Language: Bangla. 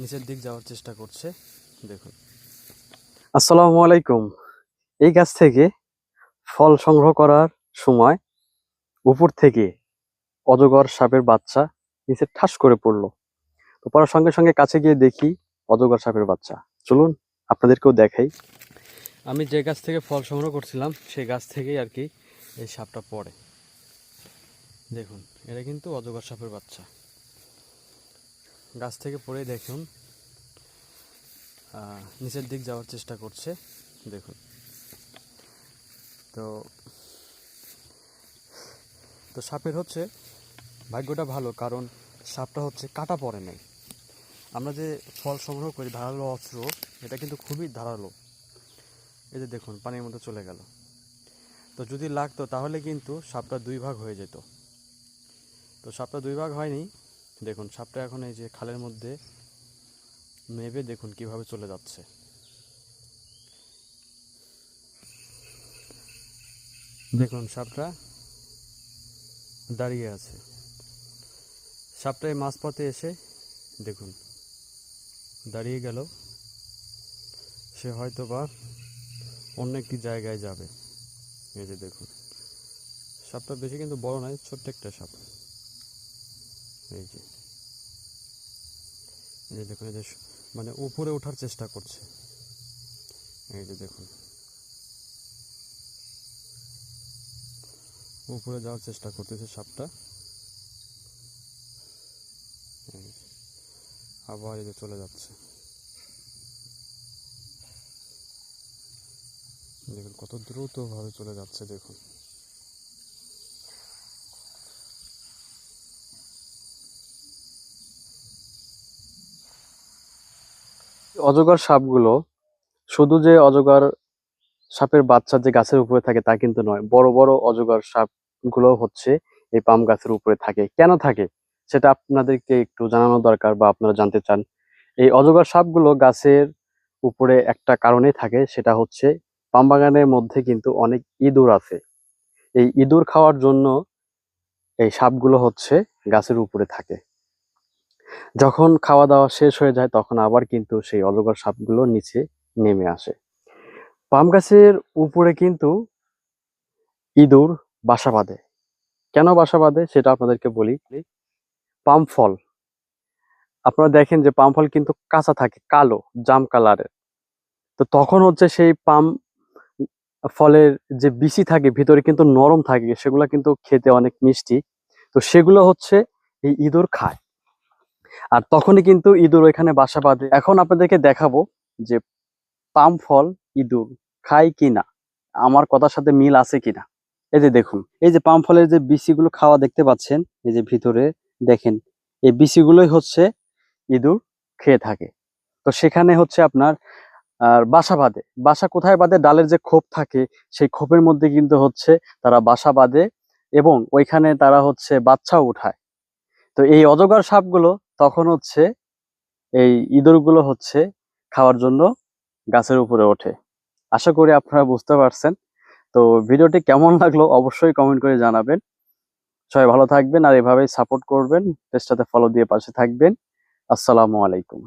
নিচের দিক যাওয়ার চেষ্টা করছে। দেখুন। আসসালামু আলাইকুম। এই গাছ থেকে ফল সংগ্রহ করার সময় উপর থেকে অজগর সাপের বাচ্চা নিচে ঠাস করে পড়ল। তো পড়ার সঙ্গে সঙ্গে কাছে গিয়ে দেখি অজগর সাপের বাচ্চা। চলুন আপনাদেরকেও দেখাই। আমি যে গাছ থেকে ফল সংগ্রহ করছিলাম সেই গাছ থেকেই আর কি এই সাপটা পড়ে। দেখুন এটা কিন্তু অজগর সাপের বাচ্চা। গাছ থেকে পড়ে দেখুন। নিচের দিক যাওয়ার চেষ্টা করছে, দেখুন। তো তো সাপের হচ্ছে, ভাগ্যটা ভালো, কারণ সাপটা হচ্ছে কাটা পড়ে নাই। আমরা যে ফল সংগ্রহ করি, ধারালো অস্ত্র, এটা কিন্তু খুবই ধারালো। এই যে দেখুন, পানির মধ্যে চলে গেল। তো যদি লাগতো, তাহলে কিন্তু সাপটা দুই ভাগ হয়ে যেত। তো সাপটা দুই ভাগ হয়নি দেখুন, সাপটা এখন এই যে খালের মধ্যে মেবে দেখুন কীভাবে চলে যাচ্ছে। দেখুন, সাপটা দাঁড়িয়ে আছে। সাপটা এই মাঝপথে এসে দেখুন, দাঁড়িয়ে গেল। সে হয়তো বা অন্য একটি জায়গায় যাবে। এই যে দেখুন, সাপটা বেশি কিন্তু বড় নয়, ছোট্ট একটা সাপ। এই যে, এই দেখুন, এই যে মানে উপরে ওঠার চেষ্টা করছে। এই যে দেখুন। উপরে যাওয়ার চেষ্টা করতেছে সাপটা। আবার এই যে চলে যাচ্ছে। দেখুন কত দ্রুত ভাবে চলে যাচ্ছে, দেখুন। অজগর সাপগুলো শুধু যে অজগর সাপের বাচ্চা যে গাছের উপরে থাকে তা কিন্তু নয়, বড় বড় অজগর সাপগুলো হচ্ছে এই পাম গাছের উপরে থাকে। কেন থাকে? সেটা আপনাদেরকে একটু জানানো দরকার বা আপনারা জানতে চান। এই অজগর সাপগুলো গাছের উপরে একটা কারণে থাকে, সেটা হচ্ছে পাম বাগানের মধ্যে কিন্তু অনেক ইঁদুর আছে। এই ইঁদুর খাওয়ার জন্য এই সাপগুলো হচ্ছে গাছের উপরে থাকে। যখন খাওয়া দাওয়া শেষ হয়ে যায়, তখন আবার কিন্তু সেই অজগর সাপগুলো নিচে নেমে আসে। পাম গাছের উপরে কিন্তু ইঁদুর বাসা বাঁধে। কেন বাসা বাঁধে সেটা আপনাদেরকে বলি। পাম ফল। আপনারা দেখেন যে পাম ফল কিন্তু কাঁচা থাকে, কালো, জাম কালারের। তো তখন হচ্ছে সেই পাম ফলের যে বিচি থাকে, ভিতরে কিন্তু নরম থাকে, সেগুলো কিন্তু খেতে অনেক মিষ্টি। তো সেগুলো হচ্ছে এই ইঁদুর খায়। আর তখনই কিন্তু ইঁদুর ওইখানে বাসা বাঁধে। এখন আপনাদেরকে দেখাবো যে পাম ফল, ইঁদুর খায় কিনা, আমার কথার সাথে মিল আছে কিনা। এই যে দেখুন, এই যে পাম ফলের যে বিচিগুলো খাওয়া দেখতে পাচ্ছেন, এই যে ভিতরে দেখেন, এই বিচিগুলোই হচ্ছে ইঁদুর খেয়ে থাকে। তো সেখানে হচ্ছে আপনার, আর বাসা বাঁধে। বাসা কোথায় বাঁধে? ডালের যে খোপ থাকে, সেই খোপের মধ্যে কিন্তু হচ্ছে তারা বাসা বাঁধে এবং ওইখানে তারা হচ্ছে বাচ্চাও উঠায়। তো এই অজগর সাপগুলো তখন হচ্ছে এই ইঁদুরগুলো হচ্ছে খাওয়ার জন্য গাছের উপরে ওঠে। আশা করি আপনারা বুঝতে পারছেন। তো ভিডিওটি কেমন লাগল অবশ্যই কমেন্ট করে জানাবেন। সবাই ভালো থাকবেন আর এভাবেই সাপোর্ট করবেন। পেজটাতে ফলো দিয়ে পাশে থাকবেন। আসসালামু আলাইকুম।